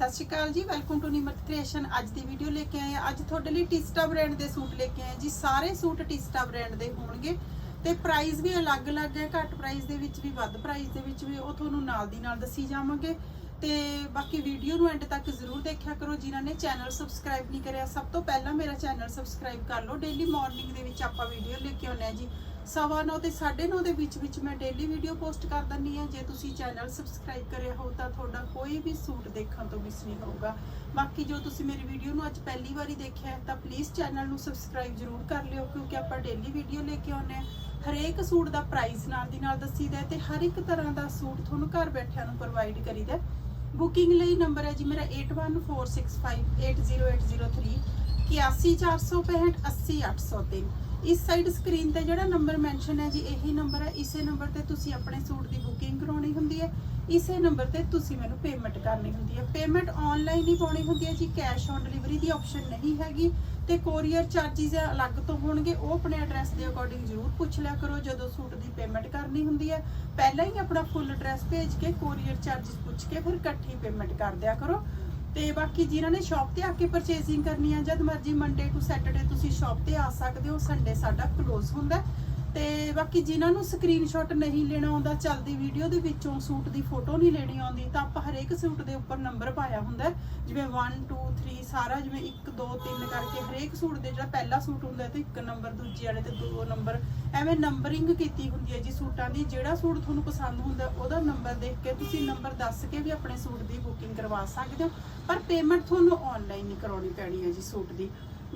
ਸਤਿ ਸ਼੍ਰੀ ਅਕਾਲ ਜੀ welcome to Nimrat creation ਅੱਜ ਦੀ ਵੀਡੀਓ ਲੈ ਕੇ ਆਏ ਆ ਅੱਜ ਤੁਹਾਡੇ ਲਈ ਟਿਸਟਾ ਬ੍ਰਾਂਡ ਦੇ ਸੂਟ ਲੈ ਕੇ ਆਏ ਜੀ। ਸਾਰੇ ਸੂਟ ਟਿਸਟਾ ਬ੍ਰਾਂਡ ਦੇ ਹੋਣਗੇ ਤੇ ਪ੍ਰਾਈਸ ਵੀ ਅਲੱਗ-ਅਲੱਗ ਹੈ। ਘੱਟ ਪ੍ਰਾਈਸ ਦੇ ਵਿੱਚ ਵੀ, ਵੱਧ ਪ੍ਰਾਈਸ ਦੇ ਵਿੱਚ ਵੀ ਉਹ ਤੁਹਾਨੂੰ ਨਾਲ ਦੀ ਨਾਲ ਦੱਸੀ ਜਾਵਾਂਗੇ। ਤੇ ਬਾਕੀ ਵੀਡੀਓ ਨੂੰ ਐਂਡ ਤੱਕ ਜ਼ਰੂਰ ਦੇਖਿਆ ਕਰੋ। ਜਿਨ੍ਹਾਂ ਨੇ ਚੈਨਲ ਸਬਸਕ੍ਰਾਈਬ ਨਹੀਂ ਕਰਿਆ, ਸਭ ਤੋਂ ਪਹਿਲਾਂ ਮੇਰਾ ਚੈਨਲ ਸਬਸਕ੍ਰਾਈਬ ਕਰ ਲਓ। ਡੇਲੀ ਮਾਰਨਿੰਗ ਦੇ ਵਿੱਚ ਆਪਾਂ ਵੀਡੀਓ ਲੈ ਕੇ ਆਉਂਦੇ ਆ ਜੀ। ਸਵਾ ਨੌ ਤੇ 9:30 ਦੇ ਵਿੱਚ ਵਿੱਚ ਮੈਂ ਡੇਲੀ ਵੀਡੀਓ ਪੋਸਟ ਕਰ ਦਿੰਦੀ ਆ ਜੇ ਤੁਸੀਂ ਚੈਨਲ ਸਬਸਕ੍ਰਾਈਬ ਕਰਿਆ ਹੋ ਤਾਂ ਤੁਹਾਡਾ ਕੋਈ ਵੀ ਸੂਟ ਦੇਖਣ ਤੋਂ ਮਿਸ ਨਹੀਂ ਹੋਊਗਾ। ਬਾਕੀ ਜੋ ਤੁਸੀਂ ਮੇਰੀ ਵੀਡੀਓ ਨੂੰ ਅੱਜ ਪਹਿਲੀ ਵਾਰੀ ਦੇਖਿਆ ਤਾਂ ਪਲੀਜ਼ ਚੈਨਲ ਨੂੰ ਸਬਸਕ੍ਰਾਈਬ ਜ਼ਰੂਰ ਕਰ ਲਿਓ, ਕਿਉਂਕਿ ਆਪਾਂ ਡੇਲੀ ਵੀਡੀਓ ਲੈ ਕੇ ਆਉਂਦੇ ਆ ਹਰੇਕ ਸੂਟ ਦਾ ਪ੍ਰਾਈਸ ਨਾਲ ਦੀ ਨਾਲ ਦੱਸੀਦਾ ਹੈ ਤੇ ਹਰ ਇੱਕ ਤਰ੍ਹਾਂ ਦਾ ਸੂਟ ਤੁਹਾਨੂੰ ਘਰ ਬੈਠਿਆਂ ਨੂੰ ਪ੍ਰੋਵਾਈਡ ਕਰੀਦਾ ਬੁਕਿੰਗ ਲਈ ਨੰਬਰ ਹੈ ਜੀ ਮੇਰਾ 8146580803 81465 80803 ਇਸ ਸਾਈਡ ਸਕਰੀਨ ਤੇ ਜਿਹੜਾ ਨੰਬਰ ਮੈਂਸ਼ਨ ਹੈ ਜੀ, ਇਹੀ ਨੰਬਰ ਹੈ। ਇਸੇ ਨੰਬਰ ਤੇ ਤੁਸੀਂ ਆਪਣੇ ਸੂਟ ਦੀ ਬੁਕਿੰਗ ਕਰਾਉਣੀ ਹੁੰਦੀ ਹੈ। ਇਸੇ ਨੰਬਰ ਤੇ ਤੁਸੀਂ ਮੈਨੂੰ ਪੇਮੈਂਟ ਕਰਨੀ ਹੁੰਦੀ ਹੈ। ਪੇਮੈਂਟ ਆਨਲਾਈਨ ਹੀ ਪਾਉਣੀ ਹੁੰਦੀ ਹੈ ਜੀ ਕੈਸ਼ ਔਨ ਡਿਲੀਵਰੀ ਦੀ ਆਪਸ਼ਨ ਨਹੀਂ ਹੈਗੀ ਤੇ ਕੋਰੀਅਰ ਚਾਰजेस ਅਲੱਗ ਤੋਂ ਹੋਣਗੇ। ਉਹ ਆਪਣੇ ਐਡਰੈਸ ਦੇ ਅਕੋਰਡਿੰਗ ਜ਼ਰੂਰ ਪੁੱਛ ਲਿਆ ਕਰੋ, ਜਦੋਂ ਸੂਟ ਦੀ ਪੇਮੈਂਟ ਕਰਨੀ ਹੁੰਦੀ ਹੈ। ਪਹਿਲਾਂ ਹੀ ਆਪਣਾ ਫੁੱਲ ਐਡਰੈਸ ਭੇਜ ਕੇ ਕੋਰੀਅਰ ਚਾਰजेस ਪੁੱਛ ਕੇ ਫਿਰ ਇਕੱਠੀ ਪੇਮੈਂਟ ਕਰ ਦਿਆ ਕਰੋ। ਤੇ ਬਾਕੀ ਜਿਨ੍ਹਾਂ ਨੇ ਸ਼ਾਪ ਤੇ ਆ ਕੇ ਪਰਚੇਸਿੰਗ ਕਰਨੀ ਆ, ਜਦ ਮਰਜ਼ੀ ਮੰਡੇ ਟੂ ਸੈਟਰਡੇ ਤੁਸੀਂ ਸ਼ਾਪ ਤੇ ਆ ਸਕਦੇ ਹੋ ਸੰਡੇ ਸਾਡਾ ਕਲੋਜ਼ ਹੁੰਦਾ ਤੇ ਬਾਕੀ ਜਿਨ੍ਹਾਂ ਨੂੰ ਸਕਰੀਨਸ਼ਾਟ ਨਹੀਂ ਲੈਣਾ ਆਉਂਦਾ, ਚੱਲਦੀ ਵੀਡੀਓ ਦੇ ਵਿੱਚੋਂ ਸੂਟ ਦੀ ਫੋਟੋ ਨਹੀਂ ਲੈਣੀ ਆਉਂਦੀ, ਤਾਂ ਆਪਾਂ ਹਰੇਕ ਸੂਟ ਦੇ ਉੱਪਰ ਨੰਬਰ ਪਾਇਆ ਹੁੰਦਾ ਜਿਵੇਂ 1 2 3 ਸਾਰਾ ਜਿਵੇਂ 1 2 3 ਕਰਕੇ ਹਰੇਕ ਸੂਟ ਦੇ ਜਿਹੜਾ ਪਹਿਲਾ ਸੂਟ ਹੁੰਦਾ ਹੈ ਤੇ ਇੱਕ ਨੰਬਰ ਦੂਜੇ ਵਾਲੇ ਤੇ ਦੋ ਨੰਬਰ ਐਵੇਂ ਨੰਬਰਿੰਗ ਕੀਤੀ ਹੁੰਦੀ ਹੈ ਜੀ ਸੂਟਾਂ ਦੀ, ਜਿਹੜਾ ਸੂਟ ਤੁਹਾਨੂੰ ਪਸੰਦ ਹੁੰਦਾ ਉਹਦਾ ਨੰਬਰ ਦੇਖ ਕੇ ਤੁਸੀਂ ਨੰਬਰ ਦੱਸ ਕੇ ਵੀ ਆਪਣੇ ਸੂਟ ਦੀ ਬੁਕਿੰਗ ਕਰਵਾ ਸਕਦੇ ਹੋ। ਪਰ ਪੇਮੈਂਟ ਤੁਹਾਨੂੰ ਆਨਲਾਈਨ ਹੀ ਕਰਾਉਣੀ ਪੈਣੀ ਹੈ ਜੀ ਸੂਟ ਦੀ।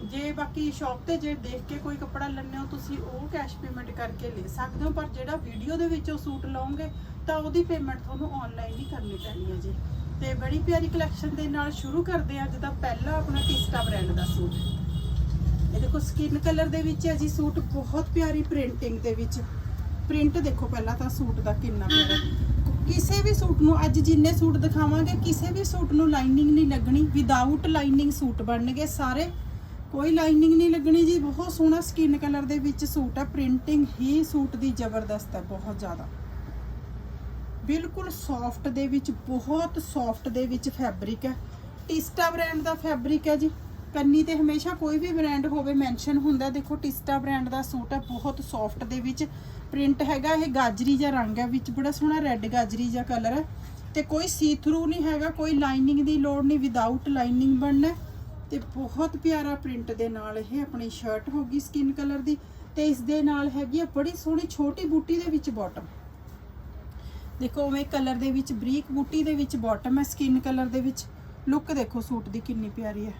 ਜੇ ਬਾਕੀ ਸ਼ਾਪ ਤੇ ਜੇ ਦੇਖ ਕੇ ਕੋਈ ਕੱਪੜਾ ਲੈਣੇ ਹੋ, ਤੁਸੀਂ ਉਹ ਕੈਸ਼ ਪੇਮੈਂਟ ਕਰਕੇ ਲੈ ਸਕਦੇ ਹੋ, ਪਰ ਜਿਹੜਾ ਵੀਡੀਓ ਦੇ ਵਿੱਚ ਉਹ ਸੂਟ ਲਓਗੇ, ਤਾਂ ਉਹਦੀ ਪੇਮੈਂਟ ਤੁਹਾਨੂੰ ਆਨਲਾਈਨ ਹੀ ਕਰਨੀ ਪੈਣੀ ਹੈ ਜੀ। ਤੇ ਬੜੀ ਪਿਆਰੀ ਕਲੈਕਸ਼ਨ ਦੇ ਨਾਲ ਸ਼ੁਰੂ ਕਰਦੇ ਹਾਂ, ਅੱਜ ਪਹਿਲਾ ਆਪਣਾ ਟਿਸਟਾ ਬ੍ਰਾਂਡ ਦਾ ਸੂਟ। ਇਹ ਦੇਖੋ ਸਕਿਨ ਕਲਰ ਦੇ ਵਿੱਚ ਹੈ ਜੀ ਸੂਟ, ਬਹੁਤ ਪਿਆਰੀ ਪ੍ਰਿੰਟਿੰਗ ਦੇ ਵਿੱਚ। ਪ੍ਰਿੰਟ ਦੇਖੋ ਪਹਿਲਾਂ ਤਾਂ ਸੂਟ ਦਾ ਕਿੰਨਾ ਪਿਆਰਾ। ਕਿਸੇ ਵੀ ਸੂਟ ਨੂੰ, ਅੱਜ ਜਿੰਨੇ ਸੂਟ ਦਿਖਾਵਾਂਗੇ, ਕਿਸੇ ਵੀ ਸੂਟ ਨੂੰ ਲਾਈਨਿੰਗ ਨਹੀਂ ਲੱਗਣੀ। ਵਿਦਆਊਟ ਲਾਈਨਿੰਗ ਸੂਟ ਬਣਨਗੇ ਸਾਰੇ। ਕੋਈ ਲਾਈਨਿੰਗ ਨਹੀਂ ਲੱਗਣੀ ਜੀ। ਬਹੁਤ ਸੋਹਣਾ ਸਕਿਨ ਕਲਰ ਦੇ ਵਿੱਚ ਸੂਟ ਆ। ਪ੍ਰਿੰਟਿੰਗ ਹੀ ਸੂਟ ਦੀ ਜ਼ਬਰਦਸਤ ਹੈ ਬਹੁਤ ਜ਼ਿਆਦਾ। ਬਿਲਕੁਲ ਸੌਫਟ ਦੇ ਵਿੱਚ, ਬਹੁਤ ਸੌਫਟ ਦੇ ਵਿੱਚ ਫੈਬਰਿਕ ਹੈ ਟਿਸਟਾ ਬ੍ਰਾਂਡ ਦਾ ਫੈਬਰਿਕ ਹੈ ਜੀ। ਕੰਨੀ ਤੇ ਹਮੇਸ਼ਾ ਕੋਈ ਵੀ ਬ੍ਰਾਂਡ ਹੋਵੇ ਮੈਂਸ਼ਨ ਹੁੰਦਾ। ਦੇਖੋ ਟਿਸਟਾ ਬ੍ਰਾਂਡ ਦਾ ਸੂਟ ਹੈ ਬਹੁਤ ਸੌਫਟ ਦੇ ਵਿੱਚ। ਪ੍ਰਿੰਟ ਹੈਗਾ, ਇਹ ਗਾਜਰੀ ਜਿਹਾ ਰੰਗ ਹੈ ਵਿੱਚ ਬੜਾ ਸੋਹਣਾ ਰੈੱਡ ਗਾਜਰੀ ਜਿਹਾ ਕਲਰ ਹੈ ਤੇ ਕੋਈ ਸੀ ਥਰੂ ਨਹੀਂ ਹੈਗਾ, ਕੋਈ ਲਾਈਨਿੰਗ ਦੀ ਲੋੜ ਨਹੀਂ। ਵਿਦਆਊਟ ਲਾਈਨਿੰਗ ਬਣਨਾ। ਤੇ ਬਹੁਤ ਪਿਆਰਾ ਪ੍ਰਿੰਟ ਦੇ ਨਾਲ ਇਹ ਆਪਣੀ ਸ਼ਰਟ ਹੋਗੀ ਸਕਿਨ ਕਲਰ ਦੀ ਤੇ ਇਸ ਦੇ ਨਾਲ ਹੈਗੀ ਆ ਬੜੀ ਸੋਹਣੀ ਛੋਟੀ ਬੂਟੀ ਦੇ ਵਿੱਚ ਬਾਟਮ ਦੇਖੋ ਉਵੇਂ ਕਲਰ ਦੇ ਵਿੱਚ ਬਰੀਕ ਬੂਟੀ ਦੇ ਵਿੱਚ ਬਾਟਮ ਹੈ ਸਕਿਨ ਕਲਰ ਦੇ ਵਿੱਚ। ਲੁੱਕ ਦੇਖੋ ਸੂਟ ਦੀ ਕਿੰਨੀ ਪਿਆਰੀ ਹੈ।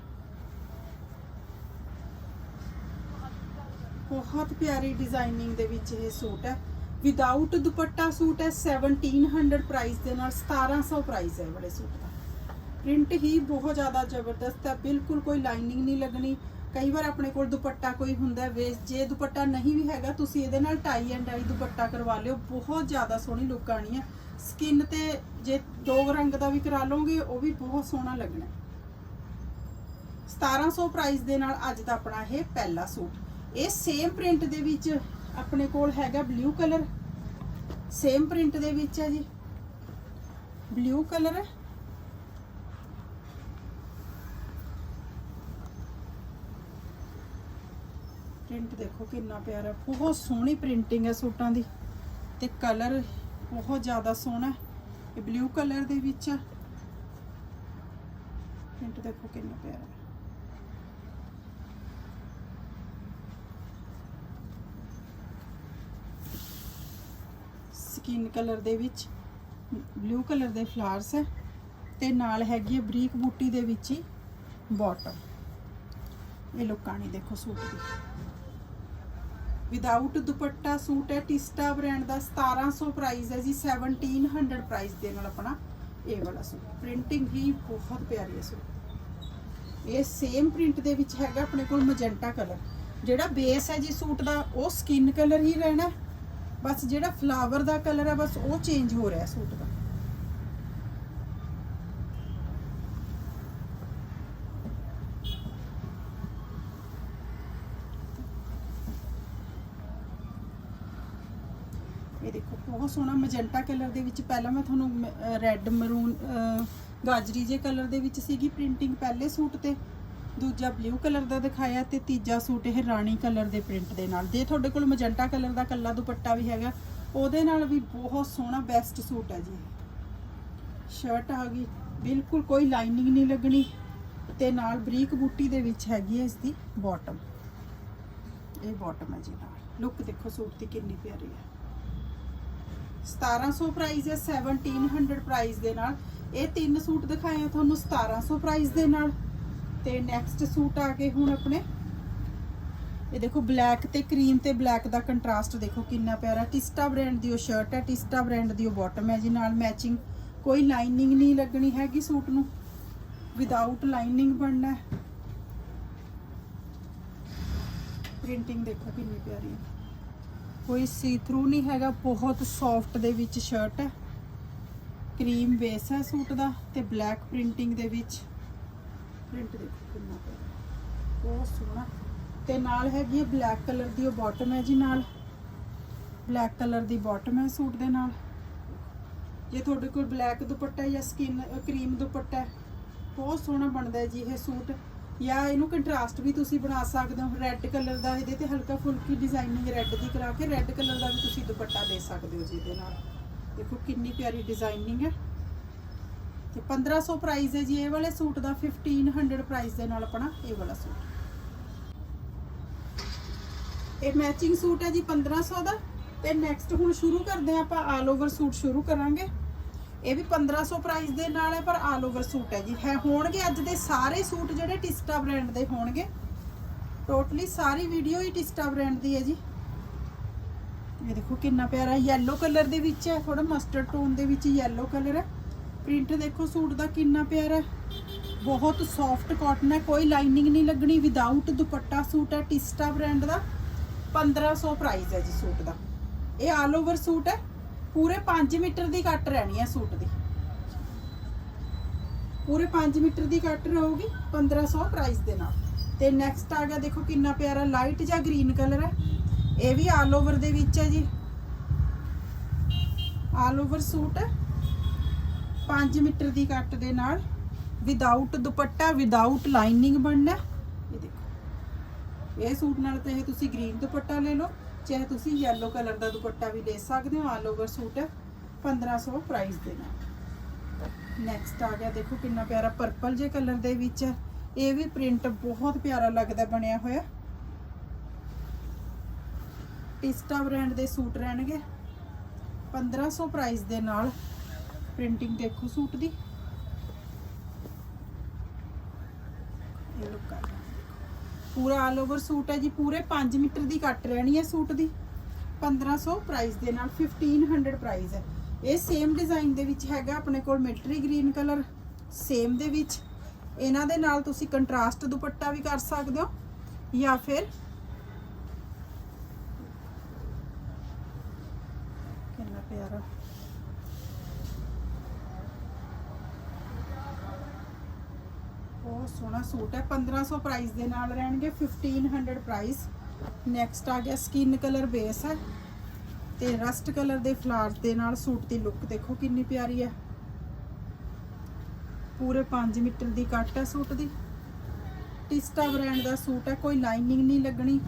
ਬਹੁਤ ਪਿਆਰੀ ਡਿਜ਼ਾਈਨਿੰਗ ਦੇ ਵਿੱਚ ਇਹ ਸੂਟ ਹੈ। ਵਿਦਆਊਟ ਦੁਪੱਟਾ ਸੂਟ ਹੈ 1700 ਪ੍ਰਾਈਸ ਦੇ ਨਾਲ 1700 ਪ੍ਰਾਈਸ ਹੈ ਬੜੇ ਸੂਟ। ਪ੍ਰਿੰਟ ਹੀ ਬਹੁਤ ਜ਼ਿਆਦਾ ਜ਼ਬਰਦਸਤ ਹੈ, ਬਿਲਕੁਲ ਕੋਈ ਲਾਈਨਿੰਗ ਨਹੀਂ ਲੱਗਣੀ। ਕਈ ਵਾਰ ਆਪਣੇ ਕੋਲ ਦੁਪੱਟਾ ਕੋਈ ਹੁੰਦਾ ਵੇਸ ਜੇ ਦੁਪੱਟਾ ਨਹੀਂ ਵੀ ਹੈਗਾ, ਤੁਸੀਂ ਇਹਦੇ ਨਾਲ ਟਾਈ ਐਂਡ ਡਾਈ ਦੁਪੱਟਾ ਕਰਵਾ ਲਿਓ, ਬਹੁਤ ਜ਼ਿਆਦਾ ਸੋਹਣੀ ਲੁੱਕ ਆਣੀ ਹੈ। ਸਕਿਨ ਤੇ ਜੇ ਦੋ ਰੰਗ ਦਾ ਵੀ ਕਰਾ ਲਓਗੇ, ਉਹ ਵੀ ਬਹੁਤ ਸੋਹਣਾ ਲੱਗਣਾ ਹੈ। 1700 ਪ੍ਰਾਈਸ ਦੇ ਨਾਲ ਅੱਜ ਦਾ ਆਪਣਾ ਇਹ ਪਹਿਲਾ ਸੂਟ। ਇਹ ਸੇਮ ਪ੍ਰਿੰਟ ਦੇ ਵਿੱਚ ਆਪਣੇ ਕੋਲ ਹੈਗਾ ਬਲੂ ਕਲਰ ਸੇਮ ਪ੍ਰਿੰਟ ਦੇ ਵਿੱਚ ਹੈ ਜੀ। ਬਲੂ ਕਲਰ ਹੈ। ਪ੍ਰਿੰਟ ਦੇਖੋ ਕਿੰਨਾ ਪਿਆਰਾ, ਬਹੁਤ ਸੋਹਣੀ ਪ੍ਰਿੰਟਿੰਗ ਹੈ ਸੂਟਾਂ ਦੀ ਤੇ ਕਲਰ ਬਹੁਤ ਜ਼ਿਆਦਾ ਸੋਹਣਾ ਇਹ ਬਲੂ ਕਲਰ ਦੇ ਵਿੱਚ ਹੈ। ਪ੍ਰਿੰਟ ਦੇਖੋ ਕਿੰਨਾ ਪਿਆਰਾ। ਹੈ ਸਕਿਨ ਕਲਰ ਦੇ ਵਿੱਚ ਬਲੂ ਕਲਰ ਦੇ ਫਲਾਰਸ ਹੈ ਤੇ ਨਾਲ ਹੈਗੀ ਹੈ ਬਰੀਕ ਬੂਟੀ ਦੇ ਵਿੱਚ ਹੀ ਬਾਟਮ ਇਹ ਲੋਕਾਣੀ ਦੇਖੋ ਸੂਟ ਦੀ। ਵਿਦਆਊਟ ਦੁਪੱਟਾ ਸੂਟ ਹੈ ਟਿਸਟਾ ਬ੍ਰਾਂਡ ਦਾ 1700 ਪ੍ਰਾਈਸ ਹੈ ਜੀ 1700 ਪ੍ਰਾਈਸ ਦੇ ਨਾਲ ਆਪਣਾ ਇਹ ਵਾਲਾ ਸੂਟ। ਪ੍ਰਿੰਟਿੰਗ ਵੀ ਬਹੁਤ ਪਿਆਰੀ ਹੈ ਸੂਟ। ਇਹ ਸੇਮ ਪ੍ਰਿੰਟ ਦੇ ਵਿੱਚ ਹੈਗਾ ਆਪਣੇ ਕੋਲ ਮਜੈਂਟਾ ਕਲਰ ਜਿਹੜਾ ਬੇਸ ਹੈ ਜੀ ਸੂਟ ਦਾ, ਉਹ ਸਕਿਨ ਕਲਰ ਹੀ ਰਹਿਣਾ ਬਸ ਜਿਹੜਾ ਫਲਾਵਰ ਦਾ ਕਲਰ ਹੈ, ਬਸ ਉਹ ਚੇਂਜ ਹੋ ਰਿਹਾ ਸੂਟ ਦਾ ਇਹ ਦੇਖੋ ਬਹੁਤ ਸੋਹਣਾ ਮੈਜੈਂਟਾ ਕਲਰ ਦੇ ਵਿੱਚ ਪਹਿਲਾਂ ਮੈਂ ਤੁਹਾਨੂੰ ਰੈੱਡ ਮਰੂਨ ਗਾਜਰੀ ਜੇ ਕਲਰ ਦੇ ਵਿੱਚ ਸੀਗੀ ਪ੍ਰਿੰਟਿੰਗ ਪਹਿਲੇ ਸੂਟ ਤੇ, ਦੂਜਾ ਬਲੂ ਕਲਰ ਦਾ ਦਿਖਾਇਆ ਤੇ ਤੀਜਾ ਸੂਟ ਇਹ ਰਾਣੀ ਕਲਰ ਦੇ ਪ੍ਰਿੰਟ ਦੇ ਨਾਲ। ਜੇ ਤੁਹਾਡੇ ਕੋਲ ਮਜੰਟਾ ਕਲਰ ਦਾ ਕੱਲਾ ਦੁਪੱਟਾ ਵੀ ਹੈਗਾ, ਉਹਦੇ ਨਾਲ ਵੀ ਬਹੁਤ ਸੋਹਣਾ ਬੈਸਟ ਸੂਟ ਹੈ ਜੀ। ਸ਼ਰਟ ਆ ਗਈ, ਬਿਲਕੁਲ ਕੋਈ ਲਾਈਨਿੰਗ ਨਹੀਂ ਲੱਗਣੀ ਤੇ ਨਾਲ ਬਰੀਕ ਬੂਟੀ ਦੇ ਵਿੱਚ ਹੈਗੀ ਹੈ ਇਸ ਦੀ ਬਾਟਮ ਇਹ ਬਾਟਮ ਹੈ ਜੀ ਨਾਲ। ਲੁੱਕ ਦੇਖੋ ਸੂਟ ਦੀ ਕਿੰਨੀ ਪਿਆਰੀ ਹੈ। 1700 ਪ੍ਰਾਈਸ ਹੈ 1700 ਪ੍ਰਾਈਸ ਦੇ ਨਾਲ। ਇਹ ਤਿੰਨ ਸੂਟ ਦਿਖਾਏ ਆ ਤੁਹਾਨੂੰ 1700 ਪ੍ਰਾਈਸ ਦੇ ਨਾਲ। ਤੇ ਨੈਕਸਟ ਸੂਟ ਆ ਗਏ ਹੁਣ ਆਪਣੇ। ਇਹ ਦੇਖੋ ਬਲੈਕ ਤੇ ਕਰੀਮ ਤੇ ਬਲੈਕ ਦਾ ਕੰਟਰਾਸਟ ਦੇਖੋ ਕਿੰਨਾ ਪਿਆਰਾ। ਟਿਸਟਾ ਬ੍ਰਾਂਡ ਦੀ ਉਹ ਸ਼ਰਟ ਹੈ ਟਿਸਟਾ ਬ੍ਰਾਂਡ ਦੀ ਉਹ ਬਾਟਮ ਹੈ ਜੀ ਨਾਲ ਮੈਚਿੰਗ ਕੋਈ ਲਾਈਨਿੰਗ ਨਹੀਂ ਲੱਗਣੀ ਹੈਗੀ ਸੂਟ ਨੂੰ। ਵਿਦਆਊਟ ਲਾਈਨਿੰਗ ਬਣਨਾ ਹੈ। ਪ੍ਰਿੰਟਿੰਗ ਦੇਖੋ ਕਿੰਨੀ ਪਿਆਰੀ ਹੈ। ਕੋਈ ਸੀ ਥਰੂ ਨਹੀਂ ਹੈਗਾ, ਬਹੁਤ ਸੌਫਟ ਦੇ ਵਿੱਚ ਸ਼ਰਟ ਹੈ। ਕਰੀਮ ਬੇਸ ਹੈ ਸੂਟ ਦਾ ਤੇ ਬਲੈਕ ਪ੍ਰਿੰਟਿੰਗ ਦੇ ਵਿੱਚ। ਪ੍ਰਿੰਟ ਦੇਖੋ ਕਿੰਨਾ ਬਹੁਤ ਸੋਹਣਾ। ਤੇ ਨਾਲ ਹੈਗੀ ਹੈ ਬਲੈਕ ਕਲਰ ਦੀ, ਉਹ ਬਾਟਮ ਹੈ ਜੀ ਨਾਲ। ਬਲੈਕ ਕਲਰ ਦੀ ਬਾਟਮ ਹੈ ਸੂਟ ਦੇ ਨਾਲ। ਜੇ ਤੁਹਾਡੇ ਕੋਲ ਬਲੈਕ ਦੁਪੱਟਾ ਜਾਂ ਸਕਿਨ ਕਰੀਮ ਦੁਪੱਟਾ ਬਹੁਤ ਸੋਹਣਾ ਬਣਦਾ ਹੈ ਜੀ ਇਹ ਸੂਟ। ਜਾਂ ਇਹਨੂੰ ਕੰਟਰਾਸਟ ਵੀ ਤੁਸੀਂ ਬਣਾ ਸਕਦੇ ਹੋ ਰੈੱਡ ਕਲਰ ਦਾ ਇਹਦੇ ਤੇ ਹਲਕਾ ਫੁਲਕੀ ਡਿਜ਼ਾਈਨਿੰਗ ਰੈੱਡ ਦੀ ਕਰਾ ਕੇ ਰੈੱਡ ਕਲਰ ਦਾ ਵੀ ਤੁਸੀਂ ਦੁਪੱਟਾ ਦੇ ਸਕਦੇ ਹੋ ਜੀ ਇਹਦੇ ਨਾਲ। ਦੇਖੋ ਕਿੰਨੀ ਪਿਆਰੀ ਡਿਜ਼ਾਈਨਿੰਗ ਹੈ। ਤੇ 1500 ਪ੍ਰਾਈਸ ਹੈ ਜੀ, ਇਹ ਵਾਲੇ ਸੂਟ ਦਾ 1500 ਪ੍ਰਾਈਸ ਦੇ ਨਾਲ ਆਪਣਾ ਇਹ ਵਾਲਾ ਸੂਟ। ਇਹ ਮੈਚਿੰਗ ਸੂਟ ਹੈ ਜੀ 1500 ਦਾ। ਤੇ ਨੈਕਸਟ ਹੁਣ ਸ਼ੁਰੂ ਕਰਦੇ ਹਾਂ ਆਪਾਂ ਆਲ ਓਵਰ ਸੂਟ ਸ਼ੁਰੂ ਕਰਾਂਗੇ। ਇਹ ਵੀ 1500 ਪ੍ਰਾਈਸ ਦੇ ਨਾਲ ਹੈ, ਪਰ ਆਲ ਓਵਰ ਸੂਟ ਹੈ ਜੀ। ਹੈ, ਹੋਣਗੇ ਅੱਜ ਦੇ ਸਾਰੇ ਸੂਟ ਜਿਹੜੇ ਟਿਸਟਾ ਬ੍ਰਾਂਡ ਦੇ ਹੋਣਗੇ। ਟੋਟਲੀ ਸਾਰੀ ਵੀਡੀਓ ਹੀ ਟਿਸਟਾ ਬ੍ਰਾਂਡ ਦੀ ਹੈ ਜੀ। ਇਹ ਦੇਖੋ ਕਿੰਨਾ ਪਿਆਰਾ ਯੈਲੋ ਕਲਰ ਦੇ ਵਿੱਚ ਹੈ ਥੋੜਾ ਮਸਟਰਡ ਟੋਨ ਦੇ ਵਿੱਚ ਯੈਲੋ ਕਲਰ ਹੈ। ਪ੍ਰਿੰਟ ਦੇਖੋ ਸੂਟ ਦਾ ਕਿੰਨਾ ਪਿਆਰਾ ਬਹੁਤ ਸੌਫਟ ਕਾਟਨ ਹੈ, ਕੋਈ ਲਾਈਨਿੰਗ ਨਹੀਂ ਲੱਗਣੀ ਵਿਦਆਊਟ ਦੁਪੱਟਾ ਸੂਟ ਹੈ ਟਿਸਟਾ ਬ੍ਰਾਂਡ ਦਾ। 1500 ਪ੍ਰਾਈਸ ਹੈ ਜੀ ਸੂਟ ਦਾ। ਇਹ ਆਲ ਓਵਰ ਸੂਟ ਹੈ। ਪੂਰੇ 5 ਮੀਟਰ ਦੀ ਕੱਟ ਰਹਿਣੀ ਹੈ ਸੂਟ ਦੀ। ਪੂਰੇ 5 ਮੀਟਰ ਦੀ ਕੱਟ ਰਹੂਗੀ 1500 ਪ੍ਰਾਈਸ ਦੇ ਨਾਲ। ਤੇ ਨੈਕਸਟ ਆ ਗਿਆ, ਦੇਖੋ ਕਿੰਨਾ ਪਿਆਰਾ ਲਾਈਟ ਜਾਂ ਗ੍ਰੀਨ ਕਲਰ ਹੈ। ਇਹ ਵੀ ਆਲ ਓਵਰ ਦੇ ਵਿੱਚ ਹੈ ਜੀ। ਆਲ ਓਵਰ ਸੂਟ ਹੈ। 5 ਮੀਟਰ ਦੀ ਕੱਟ ਦੇ ਨਾਲ ਵਿਦਆਊਟ ਦੁਪੱਟਾ ਵਿਦਆਊਟ ਲਾਈਨਿੰਗ ਬਣਨਾ ਇਹ ਦੇਖੋ। ਇਹ ਸੂਟ ਨਾਲ ਤਾਂ ਇਹ ਤੁਸੀਂ ਗ੍ਰੀਨ ਦੁਪੱਟਾ ਲੈ ਲਓ। ਚਾਹੇ ਤੁਸੀਂ yellow ਕਲਰ ਦਾ ਦੁਪੱਟਾ ਵੀ ਲੈ ਸਕਦੇ ਹੋ ਆਲ ਓਵਰ ਸੂਟ ਹੈ 1500 ਪ੍ਰਾਈਸ ਦੇ ਨਾਲ। ਨੈਕਸਟ ਆ ਗਿਆ, ਦੇਖੋ ਕਿੰਨਾ ਪਿਆਰਾ ਪਰਪਲ ਜੇ ਕਲਰ ਦੇ ਵਿੱਚ ਹੈ। ਇਹ ਵੀ ਪ੍ਰਿੰਟ ਬਹੁਤ ਪਿਆਰਾ ਲੱਗਦਾ, ਬਣਿਆ ਹੋਇਆ। ਟਿਸਟਾ ਬ੍ਰਾਂਡ ਦੇ ਸੂਟ ਰਹਿਣਗੇ। 1500 ਪ੍ਰਾਈਸ ਦੇ ਨਾਲ ਪ੍ਰਿੰਟਿੰਗ ਦੇਖੋ ਸੂਟ ਦੀ ਇਹ ਲੁੱਕ ਆ ਗਿਆ। ਪੂਰਾ ਆਲ ਓਵਰ ਸੂਟ ਹੈ ਜੀ, ਪੂਰੇ 5 ਮੀਟਰ ਦੀ ਕੱਟ ਰਹਿਣੀ ਹੈ ਸੂਟ ਦੀ। 1500 ਪ੍ਰਾਈਸ ਦੇ ਨਾਲ 1500 ਪ੍ਰਾਈਸ ਹੈ। ਇਹ ਸੇਮ ਡਿਜ਼ਾਈਨ ਦੇ ਵਿੱਚ ਹੈਗਾ ਆਪਣੇ ਕੋਲ ਮਿਲਟਰੀ ਗ੍ਰੀਨ ਕਲਰ ਸੇਮ ਦੇ ਵਿੱਚ। ਇਹਨਾਂ ਦੇ ਨਾਲ ਤੁਸੀਂ ਕੰਟਰਾਸਟ ਦੁਪੱਟਾ ਵੀ ਕਰ ਸਕਦੇ ਹੋ, ਜਾਂ ਫਿਰ ਕਿੰਨਾ ਪਿਆਰਾ। ਬਹੁਤ ਸੋਹਣਾ ਸੂਟ ਹੈ। 1500 ਪ੍ਰਾਈਸ ਦੇ ਨਾਲ ਰਹਿਣਗੇ 1500 ਪ੍ਰਾਈਸ ਨੈਕਸਟ ਆ ਗਿਆ ਸਕਿਨ ਕਲਰ ਬੇਸ ਹੈ। ਤੇ ਰਸਟ ਕਲਰ ਦੇ ਫਲਾਵਰ ਦੇ ਨਾਲ ਸੂਟ ਦੀ ਲੁੱਕ ਦੇਖੋ ਕਿੰਨੀ ਪਿਆਰੀ ਹੈ। ਪੂਰੇ 5 ਮੀਟਰ ਦੀ ਕੱਟ ਹੈ ਸੂਟ ਦੀ। ਟਿਸਟਾ ਬ੍ਰਾਂਡ ਦਾ ਸੂਟ ਹੈ, ਕੋਈ ਲਾਈਨਿੰਗ ਨਹੀਂ ਲੱਗਣੀ।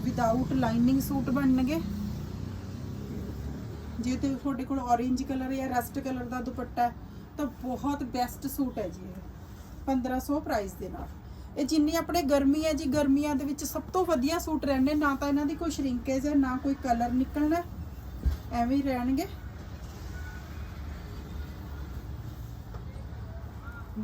ਵਿਦਆਊਟ ਲਾਈਨਿੰਗ ਸੂਟ ਬਣਨਗੇ। ਜੇ ਤੇ ਤੁਹਾਡੇ ਕੋਲ orange ਕਲਰ ਜਾਂ ਰਸਟ ਕਲਰ ਦਾ ਦੁਪੱਟਾ ਤਾਂ ਬਹੁਤ ਬੈਸਟ ਸੂਟ ਹੈ ਜੀ ਇਹ। 1500 ਪ੍ਰਾਈਸ ਦੇ ਨਾਲ। ਇਹ ਜਿੰਨੀ ਆਪਣੇ ਗਰਮੀ ਹੈ ਜੀ, ਗਰਮੀਆਂ ਦੇ ਵਿੱਚ ਸਭ ਤੋਂ ਵਧੀਆ ਸੂਟ ਰਹਿੰਦੇ, ਨਾ ਤਾਂ ਇਹਨਾਂ ਦੀ ਕੋਈ ਸ਼ਰਿੰਕੇਜ ਹੈ, ਨਾ ਕੋਈ ਕਲਰ ਨਿਕਲਣਾ। ਐਵੇਂ ਹੀ ਰਹਿਣਗੇ।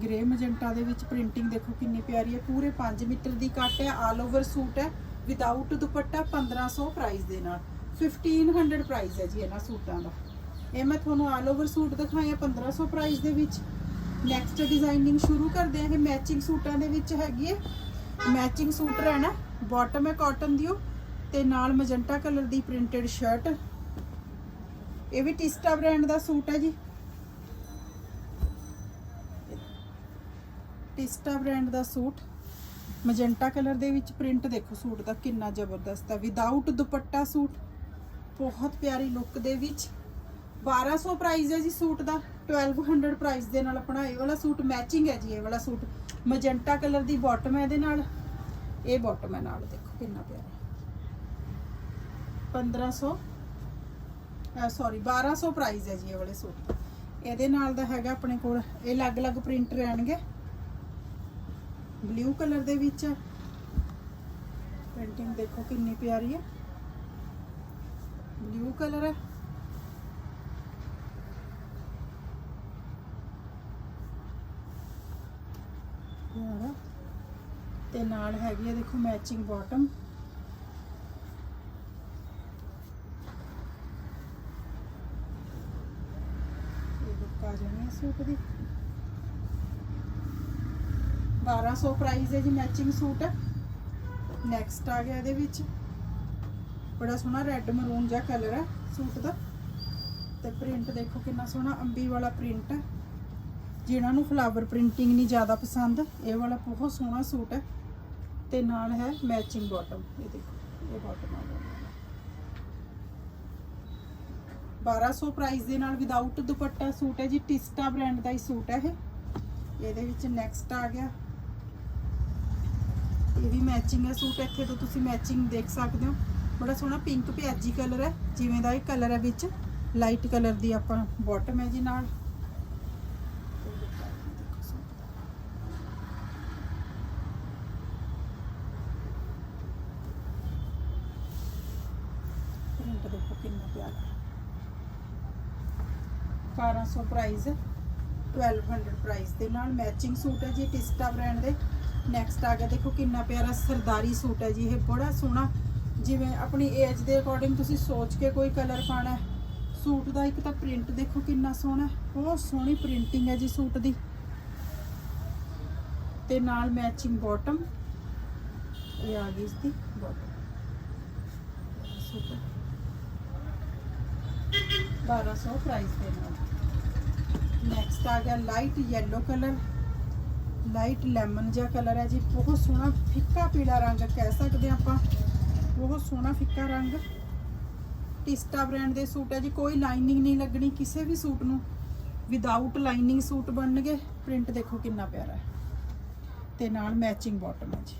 ਗ੍ਰੇ ਮਜੰਟਾ ਦੇ ਵਿੱਚ ਪ੍ਰਿੰਟਿੰਗ ਦੇਖੋ ਕਿੰਨੀ ਪਿਆਰੀ ਹੈ, ਪੂਰੇ 5 ਮੀਟਰ ਦੀ ਕੱਟ ਹੈ ਆਲ ਓਵਰ ਸੂਟ ਹੈ ਵਿਦਆਊਟ ਦੁਪੱਟਾ 1500 ਪ੍ਰਾਈਸ ਦੇ ਨਾਲ। 1500 ਪ੍ਰਾਈਸ ਹੈ ਜੀ ਇਹਨਾਂ ਸੂਟਾਂ ਦਾ। ਇਹ ਮੈਂ ਤੁਹਾਨੂੰ ਆਲ ਓਵਰ ਸੂਟ ਦਿਖਾਇਆ 1500 ਪ੍ਰਾਈਸ ਦੇ ਵਿੱਚ। ਨੈਕਸਟ ਡਿਜ਼ਾਈਨਿੰਗ ਸ਼ੁਰੂ ਕਰਦੇ ਹਾਂ, ਇਹ ਮੈਚਿੰਗ ਸੂਟਾਂ ਦੇ ਵਿੱਚ ਹੈਗੀ ਹੈ। ਮੈਚਿੰਗ ਸੂਟ ਰਹਿਣਾ ਬਾਟਮ ਹੈ ਕਾਟਨ ਦੀ ਉਹ, ਤੇ ਨਾਲ ਮਜੰਟਾ ਕਲਰ ਦੀ ਪ੍ਰਿੰਟਡ ਸ਼ਰਟ ਇਹ ਵੀ ਟਿਸਟਾ ਬ੍ਰਾਂਡ ਦਾ ਸੂਟ ਹੈ ਜੀ। ਟਿਸਟਾ ਬ੍ਰਾਂਡ ਦਾ ਸੂਟ। ਮਜੰਟਾ ਕਲਰ ਦੇ ਵਿੱਚ ਪ੍ਰਿੰਟ ਦੇਖੋ ਸੂਟ ਦਾ ਕਿੰਨਾ ਜ਼ਬਰਦਸਤ ਹੈ। ਵਿਦਆਊਟ ਦੁਪੱਟਾ ਸੂਟ, ਬਹੁਤ ਪਿਆਰੀ ਲੁੱਕ ਦੇ ਵਿੱਚ। 1200 ਪ੍ਰਾਈਸ ਹੈ ਜੀ ਸੂਟ ਦਾ 1200 ਪ੍ਰਾਈਸ ਦੇ ਨਾਲ ਆਪਣਾ ਇਹ ਵਾਲਾ ਸੂਟ ਮੈਚਿੰਗ ਹੈ ਜੀ ਇਹ ਵਾਲਾ ਸੂਟ। ਮਜੈਂਟਾ ਕਲਰ ਦੀ ਬਾਟਮ ਹੈ ਇਹਦੇ ਨਾਲ। ਇਹ ਬਾਟਮ ਹੈ ਨਾਲ, ਦੇਖੋ ਕਿੰਨਾ ਪਿਆਰਾ 1500 ਸੌਰੀ 1200 ਪ੍ਰਾਈਸ ਹੈ ਜੀ ਇਹ ਵਾਲੇ ਸੂਟ। ਦਾ ਇਹਦੇ ਨਾਲ ਦਾ ਹੈਗਾ ਆਪਣੇ ਕੋਲ, ਇਹ ਅਲੱਗ-ਅਲੱਗ ਪ੍ਰਿੰਟ ਰਹਿਣਗੇ। ਬਲੂ ਕਲਰ ਦੇ ਵਿੱਚ ਪ੍ਰਿੰਟਿੰਗ ਦੇਖੋ ਕਿੰਨੀ ਪਿਆਰੀ ਹੈ। ਬਲੂ ਕਲਰ ਹੈ। ਤੇ ਨਾਲ ਹੈਗੀ ਹੈ ਦੇਖੋ ਮੈਚਿੰਗ ਬਾਟਮ ਇਹ ਲੁੱਕ ਆ ਜਾਣੀ ਹੈ ਸੂਟ ਦੀ। 1200 ਪ੍ਰਾਈਸ ਹੈ ਜੀ ਮੈਚਿੰਗ ਸੂਟ। ਨੈਕਸਟ ਆ ਗਿਆ ਇਹਦੇ ਵਿੱਚ। ਬੜਾ ਸੋਹਣਾ ਰੈੱਡ ਮਰੂਨ ਜਿਹਾ ਕਲਰ ਹੈ ਸੂਟ ਦਾ। ਤੇ ਪ੍ਰਿੰਟ ਦੇਖੋ ਕਿੰਨਾ ਸੋਹਣਾ ਅੰਬੀ ਵਾਲਾ ਪ੍ਰਿੰਟ ਹੈ ਜਿਨ੍ਹਾਂ ਨੂੰ ਫਲਾਵਰ ਪ੍ਰਿੰਟਿੰਗ ਨਹੀਂ ਜ਼ਿਆਦਾ ਪਸੰਦ, ਇਹ ਵਾਲਾ ਬਹੁਤ ਸੋਹਣਾ ਸੂਟ ਹੈ। ਤੇ ਨਾਲ ਹੈ ਮੈਚਿੰਗ ਬਾਟਮ ਇਹ ਦੇਖੋ, ਇਹ ਬਾਟਮ ਆ ਗਿਆ। 1200 ਪ੍ਰਾਈਸ ਦੇ ਨਾਲ ਵਿਦਆਊਟ ਦੁਪੱਟਾ ਸੂਟ ਹੈ ਜੀ ਟਿਸਟਾ ਬ੍ਰਾਂਡ ਦਾ ਹੀ ਸੂਟ ਹੈ ਇਹ। ਇਹਦੇ ਵਿੱਚ ਨੈਕਸਟ ਆ ਗਿਆ। ਇਹ ਵੀ ਮੈਚਿੰਗ ਹੈ ਸੂਟ, ਇੱਥੇ ਤੋਂ ਤੁਸੀਂ ਮੈਚਿੰਗ ਦੇਖ ਸਕਦੇ ਹੋ। ਬੜਾ ਸੋਹਣਾ ਪਿੰਕ ਪਿਆਜੀ ਕਲਰ ਹੈ, ਜਿਵੇਂ ਦਾ ਇਹ ਕਲਰ ਹੈ ਵਿੱਚ। ਲਾਈਟ ਕਲਰ ਦੀ ਆਪਾਂ ਬਾਟਮ ਹੈ ਜੀ ਨਾਲ ਪ੍ਰਿੰਟ ਦੇਖੋ ਕਿੰਨਾ ਪਿਆਰਾ 1200 ਪ੍ਰਾਈਸ 1200 ਪ੍ਰਾਈਸ ਦੇ ਨਾਲ ਮੈਚਿੰਗ ਸੂਟ ਹੈ ਜੀ ਟਿਸਟਾ ਬ੍ਰਾਂਡ ਦੇ। ਨੈਕਸਟ ਆ ਗਿਆ, ਦੇਖੋ ਕਿੰਨਾ ਪਿਆਰਾ ਸਰਦਾਰੀ ਸੂਟ ਹੈ ਜੀ, ਇਹ ਬੜਾ ਸੋਹਣਾ। ਜਿਵੇਂ ਆਪਣੀ ਏਜ ਦੇ ਅਕੋਰਡਿੰਗ ਤੁਸੀਂ ਸੋਚ ਕੇ ਕੋਈ ਕਲਰ ਪਾਣਾ ਸੂਟ ਦਾ ਇੱਕ ਤਾਂ ਪ੍ਰਿੰਟ ਦੇਖੋ ਕਿੰਨਾ ਸੋਹਣਾ ਬਹੁਤ ਸੋਹਣੀ ਪ੍ਰਿੰਟਿੰਗ ਹੈ ਜੀ ਸੂਟ ਦੀ। ਤੇ ਨਾਲ ਮੈਚਿੰਗ ਬਾਟਮ ਇਹ ਆ ਗਈ ਇਸ ਦੀ ਬਾਟਮ ਸੂਟ 1200 ਪ੍ਰਾਈਸ ਦੇ ਨਾਲ। ਨੈਕਸਟ ਆ ਗਿਆ light yellow colour light lemon ਜਿਹਾ ਕਲਰ ਹੈ ਜੀ। ਬਹੁਤ ਸੋਹਣਾ ਫਿੱਕਾ ਪੀਲਾ ਰੰਗ ਕਹਿ ਸਕਦੇ ਹਾਂ ਆਪਾਂ। ਬਹੁਤ ਸੋਹਣਾ ਫਿੱਕਾ ਰੰਗ। ਟਿਸਟਾ ਬ੍ਰਾਂਡ ਦੇ ਸੂਟ ਹੈ ਜੀ। ਕੋਈ ਲਾਈਨਿੰਗ ਨਹੀਂ ਲੱਗਣੀ ਕਿਸੇ ਵੀ ਸੂਟ ਨੂੰ। ਵਿਦਆਊਟ ਲਾਈਨਿੰਗ ਸੂਟ ਬਣਨਗੇ। ਪ੍ਰਿੰਟ ਦੇਖੋ ਕਿੰਨਾ ਪਿਆਰਾ ਹੈ। ਤੇ ਨਾਲ ਮੈਚਿੰਗ ਬਾਟਮ ਹੈ ਜੀ।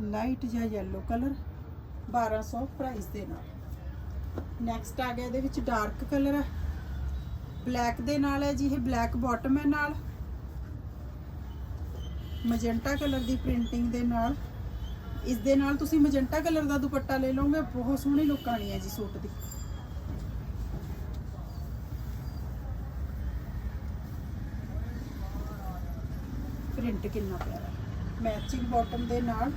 ਲਾਈਟ ਜਿਹਾ yellow ਕਲਰ 1200 ਪ੍ਰਾਈਸ ਦੇ ਨਾਲ। ਨੈਕਸਟ ਆ ਗਿਆ ਇਹਦੇ ਵਿੱਚ ਡਾਰਕ ਕਲਰ ਹੈ। ਬਲੈਕ ਦੇ ਨਾਲ ਹੈ ਜੀ, ਇਹ ਬਲੈਕ ਬਾਟਮ ਹੈ ਨਾਲ। ਮੈਜੈਂਟਾ ਕਲਰ ਦੀ ਪ੍ਰਿੰਟਿੰਗ ਦੇ ਨਾਲ। ਇਸ ਦੇ ਨਾਲ ਤੁਸੀਂ ਮੈਜੈਂਟਾ ਕਲਰ ਦਾ ਦੁਪੱਟਾ ਲੈ ਲਓਗੇ, ਬਹੁਤ ਸੋਹਣੀ ਲੁੱਕ ਆਣੀ ਹੈ ਜੀ ਸੂਟ ਦੀ। ਪ੍ਰਿੰਟ ਕਿੰਨਾ ਪਿਆਰਾ। ਮੈਚਿੰਗ ਬਾਟਮ ਦੇ ਨਾਲ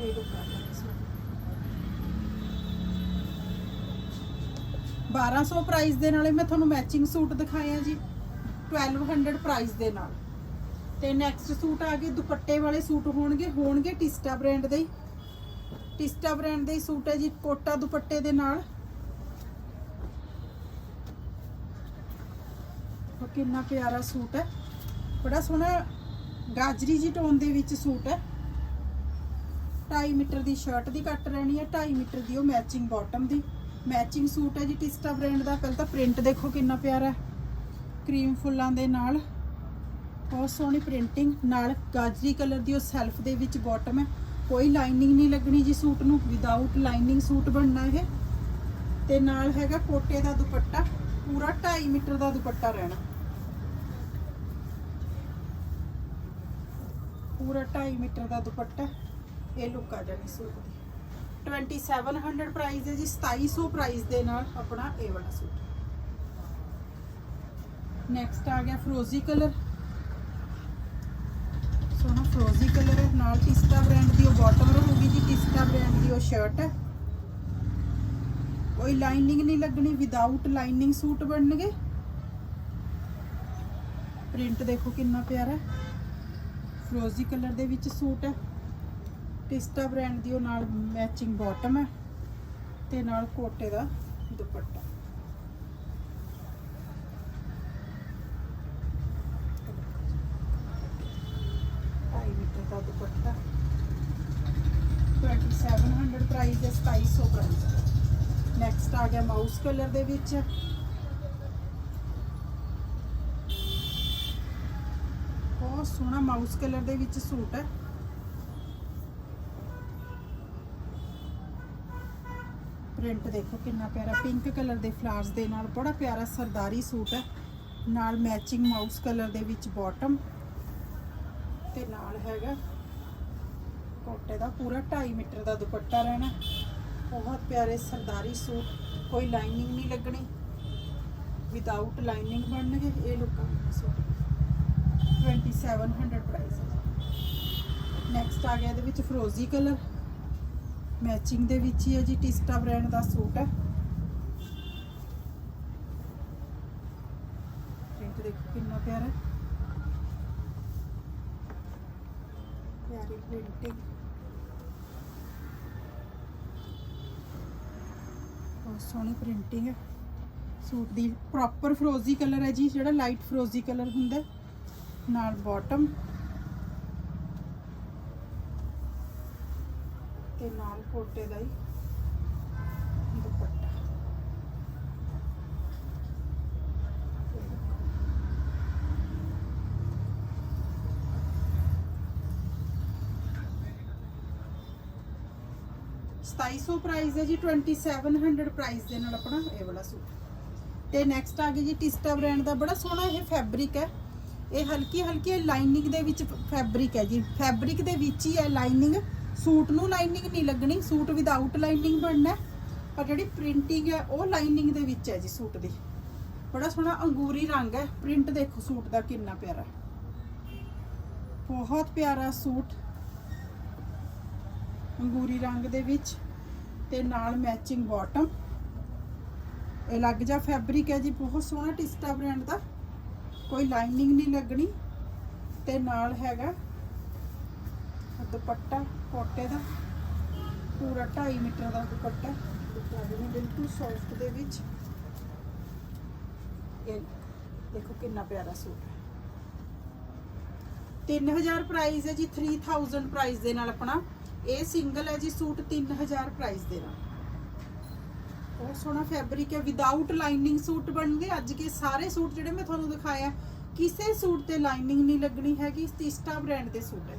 ਇਹ ਲੁੱਕ ਆਣੀ ਹੈ ਸੂਟ। 1200 ਪ੍ਰਾਈਸ ਦੇ ਨਾਲੇ ਮੈਂ ਤੁਹਾਨੂੰ ਮੈਚਿੰਗ ਸੂਟ ਦਿਖਾਇਆ ਜੀ। 1200 ਪ੍ਰਾਈਸ ਦੇ ਨਾਲ। ਤੇ ਨੈਕਸਟ ਸੂਟ ਆ ਗਏ, ਦੁਪੱਟੇ ਵਾਲੇ ਸੂਟ ਹੋਣਗੇ ਹੋਣਗੇ ਟਿਸਟਾ ਬ੍ਰਾਂਡ ਦੇ ਹੀ। ਟਿਸਟਾ ਬ੍ਰਾਂਡ ਦੇ ਹੀ ਸੂਟ ਹੈ ਜੀ, ਕੋਟਾ ਦੁਪੱਟੇ ਦੇ ਨਾਲ। ਕਿੰਨਾ ਪਿਆਰਾ ਸੂਟ ਹੈ। ਬੜਾ ਸੋਹਣਾ ਗਾਜਰੀ ਜੀ ਟੋਨ ਦੇ ਵਿੱਚ ਸੂਟ ਹੈ। 2.5 ਮੀਟਰ ਦੀ ਸ਼ਰਟ ਦੀ ਕੱਟ ਰਹਿਣੀ ਹੈ 2.5 ਮੀਟਰ ਦੀ ਉਹ ਮੈਚਿੰਗ ਬਾਟਮ ਦੀ। ਮੈਚਿੰਗ ਸੂਟ ਹੈ ਜੀ, ਟਿਸਟਾ ਬ੍ਰਾਂਡ ਦਾ। ਪਹਿਲਾਂ ਤਾਂ ਪ੍ਰਿੰਟ ਦੇਖੋ ਕਿੰਨਾ ਪਿਆਰਾ ਹੈ। ਕਰੀਮ ਫੁੱਲਾਂ ਦੇ ਨਾਲ। ਬਹੁਤ ਸੋਹਣੀ ਪ੍ਰਿੰਟਿੰਗ ਨਾਲ ਗਾਜਰੀ ਕਲਰ ਦੀ ਉਹ ਸੈਲਫ ਦੇ ਵਿੱਚ ਬਾਟਮ ਹੈ। ਕੋਈ ਲਾਈਨਿੰਗ ਨਹੀਂ ਲੱਗਣੀ ਜੀ ਸੂਟ ਨੂੰ। ਵਿਦਆਊਟ ਲਾਈਨਿੰਗ ਸੂਟ ਬਣਨਾ ਇਹ। ਤੇ ਨਾਲ ਹੈਗਾ ਕੋਟੇ ਦਾ ਦੁਪੱਟਾ। ਪੂਰਾ 2.5 ਮੀਟਰ ਦਾ ਦੁਪੱਟਾ ਰਹਿਣਾ। ਪੂਰਾ 2.5 ਮੀਟਰ ਦਾ ਦੁਪੱਟਾ। ਇਹ ਲੁੱਕ ਆ ਜਾਣੀ ਸੂਟ ਦੀ। 2700 ਪ੍ਰਾਈਸ ਹੈ ਜੀ 2700 ਪ੍ਰਾਈਸ ਦੇ ਨਾਲ ਆਪਣਾ ਇਹ ਵਾਲਾ ਸੂਟ। ਨੈਕਸਟ ਆ ਗਿਆ ਫਰੋਜ਼ੀ ਕਲਰ ਸੋਹਣਾ ਫਰੋਜ਼ੀ ਕਲਰ ਹੈ, ਨਾਲ ਟਿਸਟਾ ਬ੍ਰਾਂਡ ਦੀ ਉਹ ਬਾਟਮ ਰਹੂਗੀ ਜੀ ਟਿਸਟਾ ਬ੍ਰਾਂਡ ਦੀ ਉਹ ਸ਼ਰਟ ਹੈ। ਕੋਈ ਲਾਈਨਿੰਗ ਨਹੀਂ ਲੱਗਣੀ ਵਿਦਆਊਟ ਲਾਈਨਿੰਗ ਸੂਟ ਬਣਨਗੇ। ਪ੍ਰਿੰਟ ਦੇਖੋ ਕਿੰਨਾ ਪਿਆਰਾ ਫਰੋਜ਼ੀ ਕਲਰ ਦੇ ਵਿੱਚ ਸੂਟ ਹੈ। ਪਿਸਟਾ ਬ੍ਰਾਂਡ ਦੀ ਉਹ ਨਾਲ ਮੈਚਿੰਗ ਬਾਟਮ ਹੈ ਤੇ ਨਾਲ ਕੋਟੇ ਦਾ ਦੁਪੱਟਾ। ਆ ਗਿਆ ਮਾਊਸ ਕਲਰ ਦੇ ਵਿੱਚ। ਬਹੁਤ ਸੋਹਣਾ ਮਾਊਸ ਕਲਰ ਦੇ ਵਿੱਚ ਸੂਟ ਹੈ। ਪ੍ਰਿੰਟ ਦੇਖੋ ਕਿੰਨਾ ਪਿਆਰਾ ਪਿੰਕ ਕਲਰ ਦੇ ਫਲਾਰਸ ਦੇ ਨਾਲ ਬੜਾ ਪਿਆਰਾ ਸਰਦਾਰੀ ਸੂਟ ਹੈ। ਨਾਲ ਮੈਚਿੰਗ ਮਾਊਸ ਕਲਰ ਦੇ ਵਿੱਚ ਬਾਟਮ ਤੇ ਨਾਲ ਹੈਗਾ ਕੋਟੇ ਦਾ ਪੂਰਾ 2.5 ਮੀਟਰ ਦਾ ਦੁਪੱਟਾ ਰਹਿਣਾ। ਬਹੁਤ ਪਿਆਰੇ ਸਰਦਾਰੀ ਸੂਟ, ਕੋਈ ਲਾਈਨਿੰਗ ਨਹੀਂ ਲੱਗਣੀ। ਵਿਦਆਊਟ ਲਾਈਨਿੰਗ ਬਣਨਗੇ ਇਹ ਲੁੱਕਾਂ ਸੂਟ। 2700 ਪ੍ਰਾਈਸ ਹੈ। ਨੈਕਸਟ ਆ ਗਿਆ ਇਹਦੇ ਵਿੱਚ ਫਰੋਜ਼ੀ ਕਲਰ ਮੈਚਿੰਗ ਦੇ ਵਿੱਚ ਹੀ ਹੈ ਜੀ, ਟਿਸਟਾ ਬ੍ਰਾਂਡ ਦਾ ਸੂਟ ਹੈ। ਪ੍ਰਿੰਟ ਦੇਖੋ ਕਿੰਨਾ ਪਿਆਰਾ ਪਿਆਰੀ ਪ੍ਰਿੰਟਿੰਗ ਬਹੁਤ ਸੋਹਣੀ ਪ੍ਰਿੰਟਿੰਗ ਹੈ। ਸੂਟ ਦੀ ਪ੍ਰੋਪਰ ਫਰੋਜ਼ੀ ਕਲਰ ਹੈ ਜੀ, ਜਿਹੜਾ ਲਾਈਟ ਫਰੋਜ਼ੀ ਕਲਰ ਹੁੰਦਾ ਨਾਲ ਬਾਟਮ ਤੇ ਨਾਲ ਕੋਟੇ ਦਾ ਹੀ। ਦੁਪੱਟਾ। ਇਹ ਦੇਖੋ। 2700 ਪ੍ਰਾਈਸ ਹੈ ਜੀ 2700 ਪ੍ਰਾਈਸ ਦੇ ਨਾਲ ਆਪਣਾ ਇਹ ਵਾਲਾ ਸੂਟ। ਤੇ ਨੈਕਸਟ ਆ ਗਿਆ ਜੀ, ਟਿਸਟਾ ਬ੍ਰਾਂਡ ਦਾ। ਬੜਾ ਸੋਹਣਾ ਇਹ ਫੈਬਰਿਕ ਹੈ। ਇਹ ਹਲਕੀ ਹਲਕੀ ਲਾਈਨਿੰਗ ਦੇ ਵਿੱਚ ਫੈਬਰਿਕ ਹੈ ਜੀ। ਫੈਬਰਿਕ ਦੇ ਵਿੱਚ ਹੀ ਹੈ ਲਾਈਨਿੰਗ ਸੂਟ ਨੂੰ ਲਾਈਨਿੰਗ ਨਹੀਂ ਲੱਗਣੀ, ਸੂਟ ਵਿਦਆਊਟ ਲਾਈਨਿੰਗ ਬਣਨਾ ਪਰ ਜਿਹੜੀ ਪ੍ਰਿੰਟਿੰਗ ਹੈ, ਉਹ ਲਾਈਨਿੰਗ ਦੇ ਵਿੱਚ ਹੈ ਜੀ ਸੂਟ ਦੀ। ਬੜਾ ਸੋਹਣਾ ਅੰਗੂਰੀ ਰੰਗ ਹੈ। ਪ੍ਰਿੰਟ ਦੇਖੋ ਸੂਟ ਦਾ ਕਿੰਨਾ ਪਿਆਰਾ ਬਹੁਤ ਪਿਆਰਾ ਸੂਟ। ਅੰਗੂਰੀ ਰੰਗ ਦੇ ਵਿੱਚ ਤੇ ਨਾਲ ਮੈਚਿੰਗ ਬਾਟਮ ਇਹ ਲੱਗ ਜਾ ਫੈਬਰਿਕ ਹੈ ਜੀ, ਬਹੁਤ ਸੋਹਣਾ ਟਿਸਟਾ ਬ੍ਰਾਂਡ ਦਾ। ਕੋਈ ਲਾਈਨਿੰਗ ਨਹੀਂ ਲੱਗਣੀ। ਤੇ ਨਾਲ ਹੈਗਾ ਦੁਪੱਟਾ। ਕੋਟੇ ਦਾ। ਪੂਰਾ 2.5 ਮੀਟਰ ਦਾ ਦੁਪੱਟਾ। ਦੁਪੱਟਾ ਬਿਲਕੁਲ ਸੌਫਟ ਦੇ ਵਿੱਚ। ਇਹ ਦੇਖੋ ਕਿੰਨਾ ਪਿਆਰਾ ਸੂਟ ਹੈ। 3000 ਪ੍ਰਾਈਸ ਹੈ ਜੀ 3000 ਪ੍ਰਾਈਸ ਦੇ ਨਾਲ ਆਪਣਾ। ਇਹ ਸਿੰਗਲ ਹੈ ਜੀ ਸੂਟ 3000 ਪ੍ਰਾਈਸ ਦੇ ਨਾਲ। ਬਹੁਤ ਸੋਹਣਾ ਫੈਬਰਿਕ ਹੈ। ਵਿਦਆਊਟ ਲਾਈਨਿੰਗ ਸੂਟ ਬਣਨਗੇ ਅੱਜ ਕੇ ਸਾਰੇ ਸੂਟ ਜਿਹੜੇ ਮੈਂ ਤੁਹਾਨੂੰ ਦਿਖਾਇਆ ਕਿਸੇ ਸੂਟ ਤੇ ਲਾਈਨਿੰਗ ਨਹੀਂ ਲੱਗਣੀ ਹੈਗੀ। ਸਟਿਸਟਾ ਬ੍ਰਾਂਡ ਦੇ ਸੂਟ ਹੈ